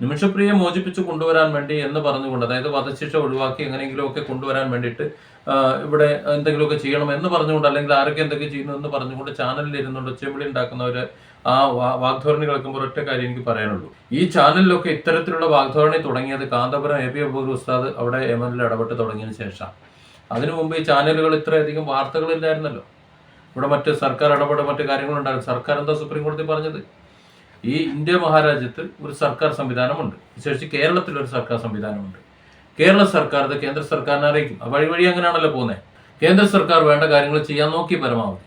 നിമിഷപ്രിയെ മോചിപ്പിച്ച് കൊണ്ടുവരാൻ വേണ്ടി എന്ന് പറഞ്ഞുകൊണ്ട് അതായത് വധശിക്ഷ ഒഴിവാക്കി എങ്ങനെയെങ്കിലുമൊക്കെ കൊണ്ടുവരാൻ വേണ്ടിയിട്ട് ഇവിടെ എന്തെങ്കിലുമൊക്കെ ചെയ്യണം എന്ന് പറഞ്ഞുകൊണ്ട് അല്ലെങ്കിൽ ആരൊക്കെ എന്തൊക്കെ ചെയ്യുന്നു എന്ന് പറഞ്ഞുകൊണ്ട് ചാനലിൽ ഇരുന്നുകൊണ്ട് ഒച്ചവിളി ഉണ്ടാക്കുന്നവർ ആ വാഗ്ധോരണി കേൾക്കുമ്പോൾ ഒറ്റ കാര്യം എനിക്ക് പറയാനുള്ളൂ. ഈ ചാനലിലൊക്കെ ഇത്തരത്തിലുള്ള വാഗ്ധോരണി തുടങ്ങിയത് കാന്തപുരം എ പി അബൂർ ഉസ്താദ് അവിടെ എം എൽ എ ഇടപെട്ട് തുടങ്ങിയതിന് ശേഷം അതിനു മുമ്പ് ഈ ചാനലുകൾ ഇത്രയധികം വാർത്തകളില്ലായിരുന്നല്ലോ. ഇവിടെ മറ്റ് സർക്കാർ ഇടപെടൽ മറ്റു കാര്യങ്ങളുണ്ടായിരുന്നു. സർക്കാർ എന്താ സുപ്രീം കോടതി പറഞ്ഞത്? ഈ ഇന്ത്യ മഹാരാജ്യത്ത് ഒരു സർക്കാർ സംവിധാനമുണ്ട്. വിശേഷിച്ച് കേരളത്തിൽ ഒരു സർക്കാർ സംവിധാനമുണ്ട്. കേരള സർക്കാർ ഇത് കേന്ദ്ര സർക്കാരിനെ അറിയിക്കും. വഴി വഴി അങ്ങനെയാണല്ലോ പോകുന്നത് കേന്ദ്ര സർക്കാർ വേണ്ട കാര്യങ്ങൾ ചെയ്യാൻ നോക്കി പരമാവധി.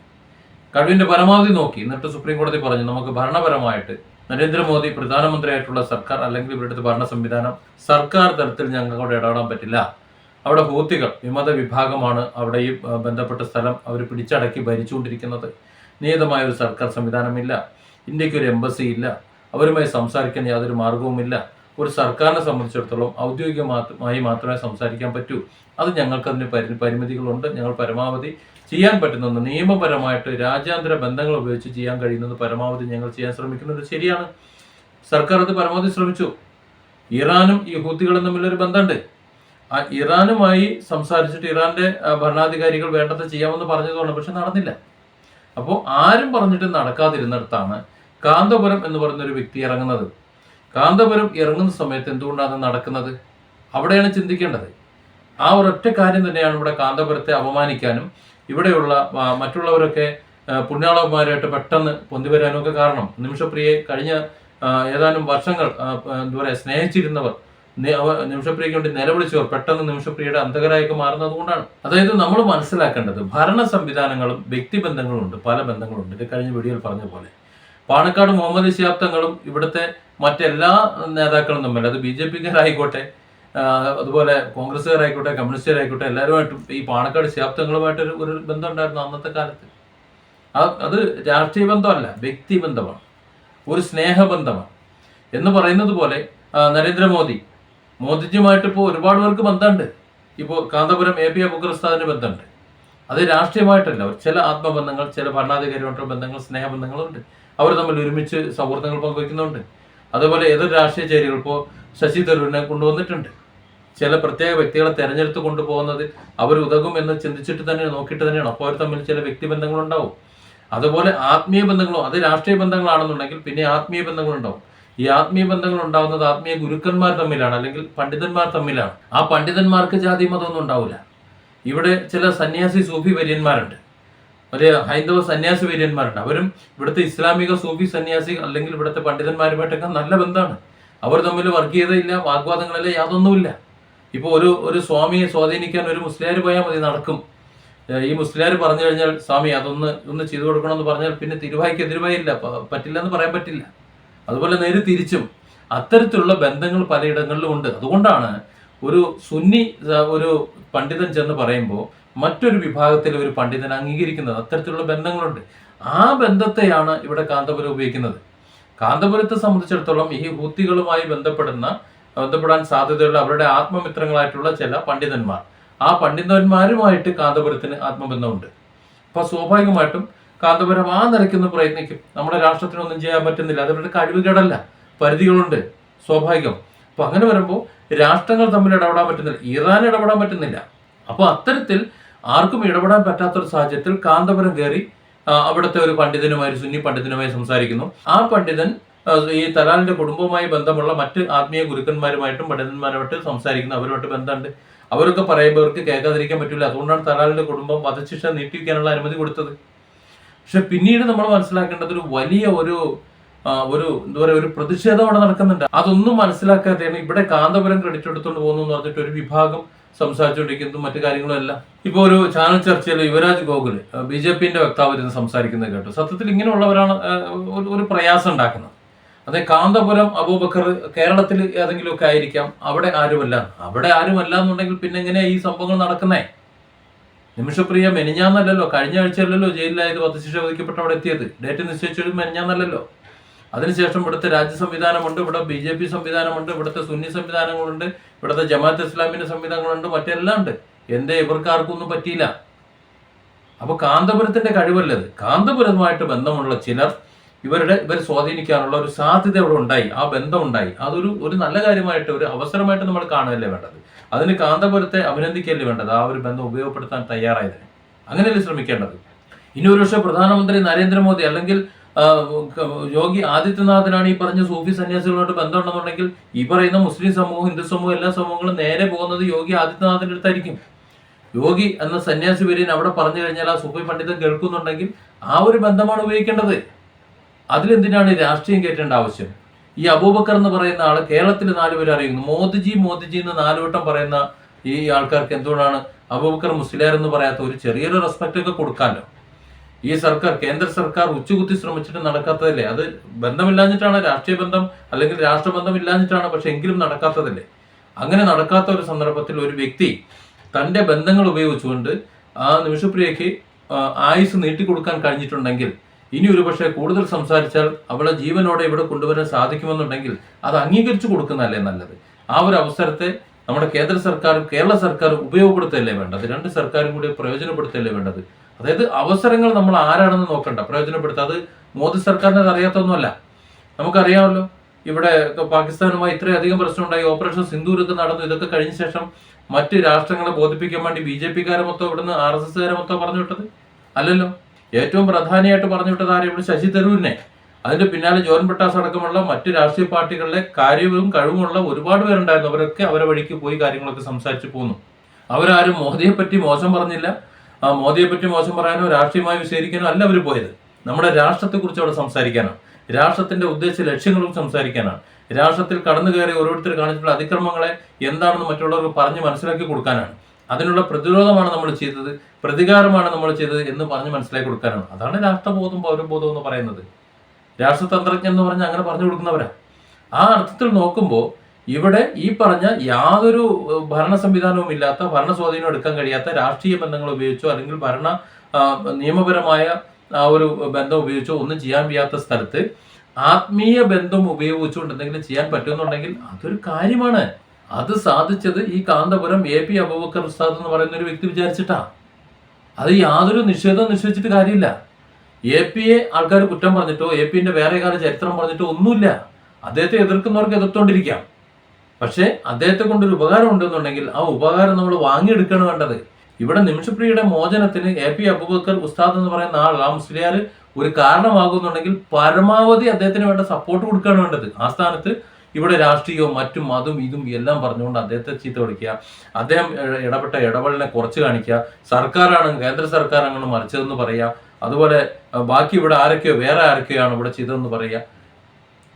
കഴിവിന്റെ പരമാവധി നോക്കി. എന്നിട്ട് സുപ്രീം കോടതി പറഞ്ഞു നമുക്ക് ഭരണപരമായിട്ട് നരേന്ദ്രമോദി പ്രധാനമന്ത്രിയായിട്ടുള്ള സർക്കാർ അല്ലെങ്കിൽ ഇവരുടെ ഭരണ സംവിധാനം സർക്കാർ തലത്തിൽ ഞങ്ങൾക്ക് ഇടപെടാൻ പറ്റില്ല. അവിടെ ഹൂത്തികൾ വിമത വിഭാഗമാണ് അവിടെ ഈ ബന്ധപ്പെട്ട സ്ഥലം അവർ പിടിച്ചടക്കി ഭരിച്ചുകൊണ്ടിരിക്കുന്നത്. നിയതമായ ഒരു സർക്കാർ സംവിധാനമില്ല. ഇന്ത്യയ്ക്ക് ഒരു എംബസി ഇല്ല. അവരുമായി സംസാരിക്കാൻ യാതൊരു മാർഗവുമില്ല. ഒരു സർക്കാരിനെ സംബന്ധിച്ചിടത്തോളം ഔദ്യോഗികമായി മാത്രമേ സംസാരിക്കാൻ പറ്റൂ. അത് ഞങ്ങൾക്കതിന് പരി പരിമിതികളുണ്ട്. ഞങ്ങൾ പരമാവധി ചെയ്യാൻ പറ്റുന്നത് നിയമപരമായിട്ട് രാജ്യാന്തര ബന്ധങ്ങൾ ഉപയോഗിച്ച് ചെയ്യാൻ കഴിയുന്നത് പരമാവധി ഞങ്ങൾ ചെയ്യാൻ ശ്രമിക്കുന്നത് ശരിയാണ്. സർക്കാർ അത് പരമാവധി ശ്രമിച്ചു. ഇറാനും ഈ ഹൂത്തികളും തമ്മിലൊരു ബന്ധമുണ്ട്. ആ ഇറാനുമായി സംസാരിച്ചിട്ട് ഇറാന്റെ ഭരണാധികാരികൾ വേണ്ടത് ചെയ്യാമെന്ന് പറഞ്ഞതുകൊണ്ട് പക്ഷെ നടന്നില്ല. അപ്പോൾ ആരും പറഞ്ഞിട്ട് നടക്കാതിരുന്നിടത്താണ് കാന്തപുരം എന്ന് പറയുന്ന ഒരു വ്യക്തി ഇറങ്ങുന്നത്. കാന്തപുരം ഇറങ്ങുന്ന സമയത്ത് എന്തുകൊണ്ടാണ് നടക്കുന്നത്? അവിടെയാണ് ചിന്തിക്കേണ്ടത്. ആ ഒരൊറ്റ കാര്യം തന്നെയാണ് ഇവിടെ കാന്തപുരത്തെ അപമാനിക്കാനും ഇവിടെയുള്ള മറ്റുള്ളവരൊക്കെ പുണ്യാളന്മാരായിട്ട് പെട്ടെന്ന് പൊന്തി വരാനും ഒക്കെ കാരണം. നിമിഷപ്രിയെ കഴിഞ്ഞ ഏതാനും വർഷങ്ങൾ എന്താ പറയുക സ്നേഹിച്ചിരുന്നവർ നിമിഷപ്രിയയ്ക്ക് വേണ്ടി നിലവിളിച്ചവർ പെട്ടെന്ന് നിമിഷപ്രിയയുടെ അന്ധകരായൊക്കെ മാറുന്നത് കൊണ്ടാണ്. അതായത് നമ്മൾ മനസ്സിലാക്കേണ്ടത് ഭരണ സംവിധാനങ്ങളും വ്യക്തിബന്ധങ്ങളും ഉണ്ട് പല ബന്ധങ്ങളുണ്ട്. ഇത് കഴിഞ്ഞ വീഡിയോയിൽ പറഞ്ഞ പോലെ. പാണക്കാട് മുഹമ്മദ് ശിഹാബ് തങ്ങളും ഇവിടുത്തെ മറ്റെല്ലാ നേതാക്കളും തമ്മിൽ അത് ബി ജെ പിക്കാരായിക്കോട്ടെ അതുപോലെ കോൺഗ്രസ്സുകാരായിക്കോട്ടെ കമ്മ്യൂണിസ്റ്റുകാരായിക്കോട്ടെ എല്ലാവരുമായിട്ടും ഈ പാണക്കാട് ശിഹാബ് തങ്ങളുമായിട്ട് ഒരു ഒരു ബന്ധം ഉണ്ടായിരുന്നു അന്നത്തെ കാലത്ത്. അത് രാഷ്ട്രീയ ബന്ധമല്ല വ്യക്തി ബന്ധമാണ് ഒരു സ്നേഹബന്ധമാണ്. എന്ന് പറയുന്നത് പോലെ നരേന്ദ്രമോദി മോദിജിയുമായിട്ട് ഇപ്പോൾ ഒരുപാട് പേർക്ക് ബന്ധമുണ്ട്. ഇപ്പോൾ കാന്തപുരം എ പി അബുക്കർ ഉസ്താദിന് ബന്ധമുണ്ട്. അത് രാഷ്ട്രീയമായിട്ടല്ല ചില ആത്മബന്ധങ്ങൾ ചില ഭരണാധികാരികളുമായിട്ടുള്ള ബന്ധങ്ങൾ സ്നേഹബന്ധങ്ങളുണ്ട്. അവർ തമ്മിൽ ഒരുമിച്ച് സൗഹൃദങ്ങൾ പങ്കുവയ്ക്കുന്നുണ്ട്. അതേപോലെ ഏതൊരു രാഷ്ട്രീയ ചേരികൾ ഇപ്പോൾ ശശി തരൂരിനെ കൊണ്ടുവന്നിട്ടുണ്ട്. ചില പ്രത്യേക വ്യക്തികളെ തെരഞ്ഞെടുത്ത് കൊണ്ടുപോകുന്നത് അവർ ഉതകും എന്ന് ചിന്തിച്ചിട്ട് തന്നെ നോക്കിയിട്ട് തന്നെയാണ്. അപ്പോൾ അവർ തമ്മിൽ ചില വ്യക്തിബന്ധങ്ങളുണ്ടാവും അതുപോലെ ആത്മീയ ബന്ധങ്ങളോ അത് രാഷ്ട്രീയ ബന്ധങ്ങളാണെന്നുണ്ടെങ്കിൽ പിന്നെ ആത്മീയ ബന്ധങ്ങളുണ്ടാവും. ഈ ആത്മീയ ബന്ധങ്ങൾ ഉണ്ടാവുന്നത് ആത്മീയ ഗുരുക്കന്മാർ തമ്മിലാണ് അല്ലെങ്കിൽ പണ്ഡിതന്മാർ തമ്മിലാണ്. ആ പണ്ഡിതന്മാർക്ക് ജാതി മതമൊന്നും ഉണ്ടാവില്ല. ഇവിടെ ചില സന്യാസി സൂഫി വര്യന്മാരുണ്ട്. ഒരു ഹൈന്ദവ സന്യാസി വര്യന്മാരുണ്ട്. അവരും ഇവിടുത്തെ ഇസ്ലാമിക സൂഫി സന്യാസി അല്ലെങ്കിൽ ഇവിടുത്തെ പണ്ഡിതന്മാരുമായിട്ടൊക്കെ നല്ല ബന്ധമാണ്. അവർ തമ്മിൽ വർഗീയതയില്ല വാഗ്വാദങ്ങളില്ല യാതൊന്നുമില്ല. ഇപ്പോൾ ഒരു ഒരു സ്വാമിയെ സ്വാധീനിക്കാൻ ഒരു മുസ്ലിയാർ പോയാൽ മതി നടക്കും. ഈ മുസ്ലിയാർ പറഞ്ഞു കഴിഞ്ഞാൽ സ്വാമി അതൊന്ന് ഒന്ന് ചെയ്തു കൊടുക്കണമെന്ന് പറഞ്ഞാൽ പിന്നെ തിരുവായിക്ക് എതിരുവായില്ല പറ്റില്ല എന്ന് പറയാൻ പറ്റില്ല. അതുപോലെ നേരെ തിരിച്ചും. അത്തരത്തിലുള്ള ബന്ധങ്ങൾ പലയിടങ്ങളിലും ഉണ്ട്. അതുകൊണ്ടാണ് ഒരു സുന്നി ഒരു പണ്ഡിതൻ ചെന്ന് പറയുമ്പോൾ മറ്റൊരു വിഭാഗത്തിലെ ഒരു പണ്ഡിതൻ അംഗീകരിക്കുന്നത് അത്തരത്തിലുള്ള ബന്ധങ്ങളുണ്ട്. ആ ബന്ധത്തെയാണ് ഇവിടെ കാന്തപുരം ഉപയോഗിക്കുന്നത്. കാന്തപുരത്തെ സംബന്ധിച്ചിടത്തോളം ഈ ഹൂത്തികളുമായി ബന്ധപ്പെടുന്ന ബന്ധപ്പെടാൻ സാധ്യതയുള്ള അവരുടെ ആത്മമിത്രങ്ങളായിട്ടുള്ള ചില പണ്ഡിതന്മാർ. ആ പണ്ഡിതന്മാരുമായിട്ട് കാന്തപുരത്തിന് ആത്മബന്ധമുണ്ട്. അപ്പോൾ സ്വാഭാവികമായിട്ടും കാന്തപുരം ആ നിലയ്ക്കൊന്ന് പ്രയത്നിക്കും നമ്മുടെ രാഷ്ട്രത്തിനൊന്നും ചെയ്യാൻ പറ്റുന്നില്ല. അത് അവരുടെ കഴിവുകേടല്ല. പരിധികളുണ്ട്. സ്വാഭാവികം. അപ്പോൾ അങ്ങനെ വരുമ്പോൾ രാഷ്ട്രങ്ങൾ തമ്മിൽ ഇടപെടാൻ പറ്റുന്നില്ല. ഇറാൻ ഇടപെടാൻ പറ്റുന്നില്ല. അപ്പോൾ അത്തരത്തിൽ ആർക്കും ഇടപെടാൻ പറ്റാത്തൊരു സാഹചര്യത്തിൽ കാന്തപുരം കയറി അവിടുത്തെ ഒരു പണ്ഡിതനുമായി സുന്നി പണ്ഡിതനുമായി സംസാരിക്കുന്നു. ആ പണ്ഡിതൻ ഈ തലാലിന്റെ കുടുംബവുമായി ബന്ധമുള്ള മറ്റ് ആത്മീയ ഗുരുക്കന്മാരുമായിട്ടും പണ്ഡിതന്മാരുമായിട്ട് സംസാരിക്കുന്നു. അവരുമായിട്ട് ബന്ധമുണ്ട്. അവരൊക്കെ പറയുമ്പോൾ അവർക്ക് കേൾക്കാതിരിക്കാൻ പറ്റില്ല അതുകൊണ്ടാണ് തലാലിന്റെ കുടുംബം വധശിക്ഷ നീട്ടിവെക്കാനുള്ള അനുമതി കൊടുത്തത്. പക്ഷെ പിന്നീട് നമ്മൾ മനസ്സിലാക്കേണ്ടത് ഒരു വലിയ ഒരു ഒരു എന്താ പറയുക ഒരു പ്രതിഷേധം അവിടെ നടക്കുന്നുണ്ട്. അതൊന്നും മനസ്സിലാക്കാതെയാണ് ഇവിടെ കാന്തപുരം ക്രെഡിറ്റ് എടുത്തുകൊണ്ട് പോകുന്നു എന്ന് പറഞ്ഞിട്ട് ഒരു വിഭാഗം സംസാരിച്ചുകൊണ്ടിരിക്കുന്നതും മറ്റു കാര്യങ്ങളും എല്ലാം ഇപ്പോൾ ഒരു ചാനൽ ചർച്ചയിൽ യുവരാജ് ഗോകുൽ ബി ജെ പിന്റെ വക്താവ് ഇരുന്ന് സംസാരിക്കുന്നത് കേട്ടു. സത്യത്തിൽ ഇങ്ങനെയുള്ളവരാണ് ഒരു- പ്രയാസം ഉണ്ടാക്കുന്നത്. അതെ കാന്തപുരം അബൂബക്കർ കേരളത്തിൽ ഏതെങ്കിലുമൊക്കെ ആയിരിക്കാം. അവിടെ ആരുമല്ല. അവിടെ ആരുമല്ല എന്നുണ്ടെങ്കിൽ പിന്നെ എങ്ങനെയാ ഈ സംഭവങ്ങൾ നടക്കുന്നേ? നിമിഷപ്രിയ മെനിഞ്ഞാന്നല്ലല്ലോ. കഴിഞ്ഞ ആഴ്ചയല്ലല്ലോ ജയിലിലായത് വധശിക്ഷ വധിക്കപ്പെട്ട അവിടെ എത്തിയത്. ഡേറ്റ് നിശ്ചയിച്ചത് മെനിഞ്ഞാന്നല്ലല്ലോ. അതിനുശേഷം ഇവിടുത്തെ രാജ്യ സംവിധാനമുണ്ട് ഇവിടെ ബി ജെ പി സംവിധാനമുണ്ട് ഇവിടുത്തെ സുന്നി സംവിധാനങ്ങളുണ്ട് ഇവിടുത്തെ ജമാഅത്ത് ഇസ്ലാമിന്റെ സംവിധാനങ്ങളുണ്ട് മറ്റെല്ലാം ഉണ്ട്. എന്തേ ഇവർക്ക് ആർക്കൊന്നും പറ്റിയില്ല അപ്പോൾ കാന്തപുരത്തിന്റെ കഴിവല്ലത് കാന്തപുരവുമായിട്ട് ബന്ധമുള്ള ചിലർ ഇവരുടെ ഇവർ സ്വാധീനിക്കാനുള്ള ഒരു സാധ്യത ഇവിടെ ഉണ്ടായി. ആ ബന്ധം ഉണ്ടായി. അതൊരു ഒരു നല്ല കാര്യമായിട്ട് ഒരു അവസരമായിട്ട് നമ്മൾ കാണുകയല്ലേ വേണ്ടത്. അതിന് കാന്തപുരത്തെ അഭിനന്ദിക്കല്ലേ വേണ്ടത്? ആ ഒരു ബന്ധം ഉപയോഗപ്പെടുത്താൻ തയ്യാറായതിന്. അങ്ങനെയല്ലേ ശ്രമിക്കേണ്ടത്? ഇനി ഒരു പക്ഷേ പ്രധാനമന്ത്രി നരേന്ദ്രമോദി അല്ലെങ്കിൽ യോഗി ആദിത്യനാഥനാണ് ഈ പറഞ്ഞ സൂഫി സന്യാസികളോട് ബന്ധമുണ്ടെന്നുണ്ടെങ്കിൽ ഈ പറയുന്ന മുസ്ലിം സമൂഹം ഹിന്ദു സമൂഹം എല്ലാ സമൂഹങ്ങളും നേരെ പോകുന്നത് യോഗി ആദിത്യനാഥിന്റെ അടുത്തായിരിക്കും. യോഗി എന്ന സന്യാസി വര്യൻ അവിടെ പറഞ്ഞു കഴിഞ്ഞാൽ ആ സൂഫി പണ്ഡിതൻ കേൾക്കുന്നുണ്ടെങ്കിൽ ആ ഒരു ബന്ധമാണ് ഉപയോഗിക്കേണ്ടത്. അതിലെന്തിനാണ് രാഷ്ട്രീയം കയറ്റേണ്ട ആവശ്യം? ഈ അബൂബക്കർ എന്ന് പറയുന്ന ആൾ കേരളത്തിൽ നാലുപേരെ അറിയുന്നു. മോദിജി മോദിജി എന്ന് നാലുവട്ടം പറയുന്ന ഈ ആൾക്കാർക്ക് എന്തുകൊണ്ടാണ് അബൂബക്കർ മുസ്ലിയാർ എന്ന് പറയാത്ത ഒരു ചെറിയൊരു റെസ്പെക്റ്റ് ഒക്കെ കൊടുക്കാമല്ലോ? ഈ സർക്കാർ കേന്ദ്ര സർക്കാർ ഉച്ചകുത്തി ശ്രമിച്ചിട്ട് നടക്കാത്തതല്ലേ? അത് ബന്ധമില്ലാഞ്ഞിട്ടാണ് രാഷ്ട്രീയ ബന്ധം അല്ലെങ്കിൽ രാഷ്ട്രബന്ധം ഇല്ലാഞ്ഞിട്ടാണ് പക്ഷെ എങ്കിലും നടക്കാത്തതല്ലേ? അങ്ങനെ നടക്കാത്ത ഒരു സന്ദർഭത്തിൽ ഒരു വ്യക്തി തന്റെ ബന്ധങ്ങൾ ഉപയോഗിച്ചുകൊണ്ട് ആ നിമിഷപ്രിയയ്ക്ക് ആയുസ് നീട്ടിക്കൊടുക്കാൻ കഴിഞ്ഞിട്ടുണ്ടെങ്കിൽ ഇനി ഒരു പക്ഷേ കൂടുതൽ സംസാരിച്ചാൽ അവളെ ജീവനോടെ ഇവിടെ കൊണ്ടുവരാൻ സാധിക്കുമെന്നുണ്ടെങ്കിൽ അത് അംഗീകരിച്ചു കൊടുക്കുന്നതല്ലേ നല്ലത്? ആ ഒരു അവസരത്തെ നമ്മുടെ കേന്ദ്ര സർക്കാരും കേരള സർക്കാരും ഉപയോഗപ്പെടുത്തല്ലേ വേണ്ടത്? രണ്ട് സർക്കാരും കൂടി പ്രയോജനപ്പെടുത്തല്ലേ വേണ്ടത്? അതായത് അവസരങ്ങൾ നമ്മൾ ആരാണെന്ന് നോക്കണ്ട. പ്രയോജനപ്പെടുത്തുക അത് മോദി സർക്കാരിനെ അറിയാത്തൊന്നുമല്ല. നമുക്കറിയാമല്ലോ. ഇവിടെ പാകിസ്ഥാനുമായി ഇത്രയധികം പ്രശ്നമുണ്ടായി. ഓപ്പറേഷൻ സിന്ധൂരത്ത് നടന്നു. ഇതൊക്കെ കഴിഞ്ഞ ശേഷം മറ്റ് രാഷ്ട്രങ്ങളെ ബോധിപ്പിക്കാൻ വേണ്ടി ബി ജെ പിക്കാരെ മൊത്തം ഇവിടുന്ന് ആർ എസ് എസ്കാരെ മൊത്തം പറഞ്ഞു വിട്ടത്? അല്ലല്ലോ. ഏറ്റവും പ്രധാനമായിട്ട് പറഞ്ഞു വിട്ടത് ആരെ? ഇവിടെ ശശി തരൂരിനെ. അതിന്റെ പിന്നാലെ ജോൻ ബ്രിട്ടാസ് അടക്കമുള്ള മറ്റ് രാഷ്ട്രീയ പാർട്ടികളുടെ കാര്യവും കഴിവുമുള്ള ഒരുപാട് പേരുണ്ടായിരുന്നു. അവരൊക്കെ അവരെ വഴിക്ക് പോയി കാര്യങ്ങളൊക്കെ സംസാരിച്ചു പോന്നു. അവരാരും മോദിയെ പറ്റി മോശം പറഞ്ഞില്ല. മോദിയെ പറ്റി മോശം പറയാനോ രാഷ്ട്രീയമായി വിശേഷിക്കാനോ അല്ല അവർ പോയത്. നമ്മുടെ രാഷ്ട്രത്തെക്കുറിച്ച് അവിടെ സംസാരിക്കാനാണ്. രാഷ്ട്രത്തിന്റെ ഉദ്ദേശ ലക്ഷ്യങ്ങളും സംസാരിക്കാനാണ്. രാഷ്ട്രത്തിൽ കടന്നു കയറി ഓരോരുത്തർ കാണിച്ചിട്ടുള്ള അതിക്രമങ്ങളെ എന്താണെന്ന് മറ്റുള്ളവർക്ക് പറഞ്ഞ് മനസ്സിലാക്കി കൊടുക്കാനാണ്. അതിനുള്ള പ്രതിരോധമാണ് നമ്മൾ ചെയ്തത് പ്രതികാരമാണ് നമ്മൾ ചെയ്തത് എന്ന് പറഞ്ഞ് മനസ്സിലാക്കി കൊടുക്കാനാണ്. അതാണ് രാഷ്ട്രബോധം പൗരബോധം എന്ന് പറയുന്നത്. രാഷ്ട്രതന്ത്രജ്ഞ എന്ന് പറഞ്ഞാൽ അങ്ങനെ പറഞ്ഞു കൊടുക്കുന്നവരാ. ആ അർത്ഥത്തിൽ നോക്കുമ്പോൾ ഇവിടെ ഈ പറഞ്ഞ യാതൊരു ഭരണ സംവിധാനവും ഇല്ലാത്ത ഭരണ സ്വാധീനം എടുക്കാൻ കഴിയാത്ത രാഷ്ട്രീയ ബന്ധങ്ങൾ ഉപയോഗിച്ചോ അല്ലെങ്കിൽ ഭരണ നിയമപരമായ ആ ഒരു ബന്ധം ഉപയോഗിച്ചോ ഒന്നും ചെയ്യാൻ വയ്യാത്ത സ്ഥലത്ത് ആത്മീയ ബന്ധം ഉപയോഗിച്ചുകൊണ്ട് എന്തെങ്കിലും ചെയ്യാൻ പറ്റുമെന്നുണ്ടെങ്കിൽ അതൊരു കാര്യമാണ്. അത് സാധിച്ചത് ഈ കാന്തപുരം എ പി അബൂബക്കർ ഉസ്താദ് എന്ന് പറയുന്ന ഒരു വ്യക്തി വിചാരിച്ചിട്ടാ. അത് യാതൊരു നിഷേധവും നിഷേധിച്ചിട്ട് കാര്യമില്ല. എ പിയെ ആൾക്കാർ കുറ്റം പറഞ്ഞിട്ടോ എ പിന്റെ വേറെ കാല ചരിത്രം പറഞ്ഞിട്ടോ ഒന്നുമില്ല. അദ്ദേഹത്തെ എതിർക്കുന്നവർക്ക് എതിർത്തോണ്ടിരിക്കാം. പക്ഷേ അദ്ദേഹത്തെ കൊണ്ടൊരു ഉപകാരം ഉണ്ടെന്നുണ്ടെങ്കിൽ ആ ഉപകാരം നമ്മൾ വാങ്ങിയെടുക്കുകയാണ് വേണ്ടത്. ഇവിടെ നിമിഷപ്രിയയുടെ മോചനത്തിന് എ പി അബൂബക്കർ ഉസ്താദ് എന്ന് പറയുന്ന ആൾ ആ മുസ്ലിയാർ ഒരു കാരണമാകുന്നുണ്ടെങ്കിൽ പരമാവധി അദ്ദേഹത്തിന് വേണ്ട സപ്പോർട്ട് കൊടുക്കുകയാണ് വേണ്ടത്. ആ സ്ഥാനത്ത് ഇവിടെ രാഷ്ട്രീയവും മറ്റും അതും ഇതും എല്ലാം പറഞ്ഞുകൊണ്ട് അദ്ദേഹത്തെ ചീത്ത വിളിക്കുക അദ്ദേഹം ഇട- ഇടപെട്ട ഇടപെടലിനെ കുറച്ച് കാണിക്കുക സർക്കാരാണ് കേന്ദ്ര സർക്കാരാണ് മറിച്ചതെന്ന് പറയുക അതുപോലെ ബാക്കി ഇവിടെ ആരൊക്കെയോ വേറെ ആരൊക്കെയാണ് ഇവിടെ ചെയ്തതെന്ന് പറയുക.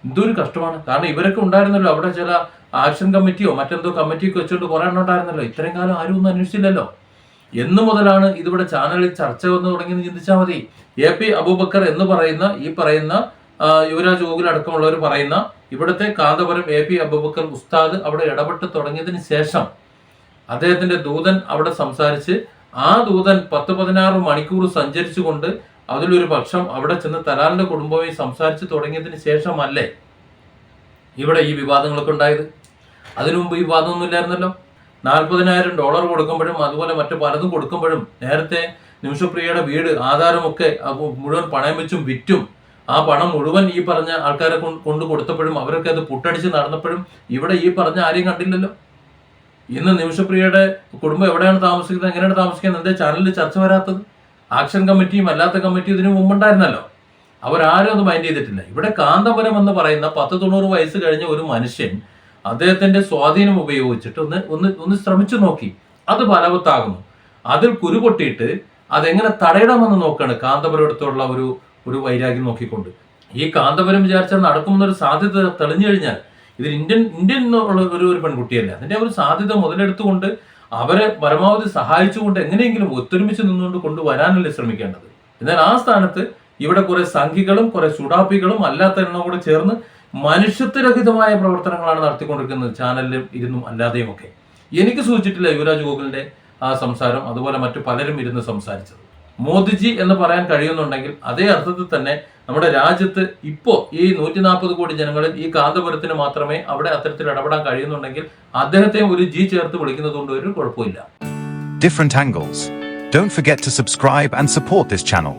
എന്തൊരു കഷ്ടമാണ്. കാരണം ഇവരൊക്കെ ഉണ്ടായിരുന്നല്ലോ അവിടെ ചില ആക്ഷൻ കമ്മിറ്റിയോ മറ്റെന്തോ കമ്മിറ്റിയൊക്കെ വെച്ചുകൊണ്ട് കുറേ ഉണ്ടായിരുന്നല്ലോ. ഇത്രയും കാലം ആരും ഒന്നും അന്വേഷിച്ചില്ലല്ലോ. എന്നു മുതലാണ് ഇതിവിടെ ചാനലിൽ ചർച്ച വന്നു തുടങ്ങിയെന്ന് ചിന്തിച്ചാൽ മതി. എ പി അബൂബക്കർ എന്ന് പറയുന്ന ഈ പറയുന്ന യുവരാജ് ഗോകുൽ അടക്കമുള്ളവർ പറയുന്ന ഇവിടുത്തെ കാന്തപുരം എ പി അബൂബക്കർ ഉസ്താദ് അവിടെ ഇടപെട്ട് തുടങ്ങിയതിന് ശേഷം അദ്ദേഹത്തിന്റെ ദൂതൻ അവിടെ സംസാരിച്ച് ആ ദൂതൻ പത്ത് പതിനാറ് മണിക്കൂർ സഞ്ചരിച്ചുകൊണ്ട് അതിലൊരു പക്ഷം അവിടെ ചെന്ന് തലാലിന്റെ കുടുംബവുമായി സംസാരിച്ച് തുടങ്ങിയതിന് ശേഷമല്ലേ ഇവിടെ ഈ വിവാദങ്ങളൊക്കെ ഉണ്ടായത്? അതിനു മുമ്പ് ഈ വിവാദമൊന്നും ഇല്ലായിരുന്നല്ലോ? നാൽപ്പതിനായിരം ഡോളർ കൊടുക്കുമ്പോഴും അതുപോലെ മറ്റു പലതും കൊടുക്കുമ്പോഴും നേരത്തെ നിമിഷപ്രിയയുടെ വീട് ആധാരമൊക്കെ മുഴുവൻ പണയം വെച്ചും വിറ്റും ആ പണം മുഴുവൻ ഈ പറഞ്ഞ ആൾക്കാരെ കൊണ്ട് കൊടുത്തപ്പോഴും അവരൊക്കെ അത് പുട്ടടിച്ച് നടന്നപ്പോഴും ഇവിടെ ഈ പറഞ്ഞ ആരെയും കണ്ടില്ലല്ലോ? ഇന്ന് നിമിഷപ്രിയയുടെ കുടുംബം എവിടെയാണ് താമസിക്കുന്നത്? എങ്ങനെയാണ് താമസിക്കുന്നത്? എന്തേ ചാനലിൽ ചർച്ച വരാത്തത്? ആക്ഷൻ കമ്മിറ്റിയും അല്ലാത്ത കമ്മിറ്റിയും ഇതിനു മുമ്പുണ്ടായിരുന്നല്ലോ. അവരാരും അത് മൈൻഡ് ചെയ്തിട്ടില്ല. ഇവിടെ കാന്തപുരം എന്ന് പറയുന്ന പത്ത് തൊണ്ണൂറ് വയസ്സ് കഴിഞ്ഞ ഒരു മനുഷ്യൻ അദ്ദേഹത്തിന്റെ സ്വാധീനം ഉപയോഗിച്ചിട്ട് ഒന്ന് ഒന്ന് ഒന്ന് ശ്രമിച്ചു നോക്കി. അത് ഫലവത്താകുന്നു. അതിൽ കുരുപൊട്ടിയിട്ട് അതെങ്ങനെ തടയണമെന്ന് നോക്കാണ് കാന്തപുരം അടുത്തുള്ള ഒരു ഒരു വൈരാഗ്യം നോക്കിക്കൊണ്ട്. ഈ കാന്തപുരം വിചാരിച്ചാൽ നടക്കുമെന്നൊരു സാധ്യത തെളിഞ്ഞു കഴിഞ്ഞാൽ ഇത് ഇന്ത്യൻ ഇന്ത്യൻ എന്നുള്ള ഒരു ഒരു പെൺകുട്ടിയല്ല. അതിന്റെ ഒരു സാധ്യത മുതലെടുത്തുകൊണ്ട് അവരെ പരമാവധി സഹായിച്ചുകൊണ്ട് എങ്ങനെയെങ്കിലും ഒത്തൊരുമിച്ച് നിന്നുകൊണ്ട് കൊണ്ടുവരാനല്ലേ ശ്രമിക്കേണ്ടത്. എന്നാൽ ആ സ്ഥാനത്ത് ഇവിടെ കുറെ സംഘികളും കുറെ ചുടാപ്പികളും അല്ലാത്ത എണ്ണം കൂടെ ചേർന്ന് മനുഷ്യത്വരഹിതമായ പ്രവർത്തനങ്ങളാണ് നടത്തിക്കൊണ്ടിരിക്കുന്നത് ചാനലിലും ഇരുന്നും അല്ലാതെയും ഒക്കെ എനിക്ക് സൂചിച്ചിട്ടില്ല യുവരാജ് ഗോകുലിന്റെ ആ സംസാരം അതുപോലെ മറ്റു പലരും ഇരുന്ന് സംസാരിച്ചത് മോദിജി എന്ന് പറയാൻ കഴിയുന്നുണ്ടെങ്കിൽ അതേ അർത്ഥത്തിൽ തന്നെ നമ്മുടെ രാജ്യത്ത് ഇപ്പോ ഈ നൂറ്റി നാൽപ്പത് കോടി ജനങ്ങളിൽ ഈ കാന്തപുരത്തിന് മാത്രമേ അവിടെ അത്തരത്തിൽ ഇടപെടാൻ കഴിയുന്നുണ്ടെങ്കിൽ അദ്ദേഹത്തെ ഒരു ജി ചേർത്ത് വിളിക്കുന്നത് കൊണ്ട് ഒരു കുഴപ്പമില്ല different angles. Don't forget to subscribe and support this channel.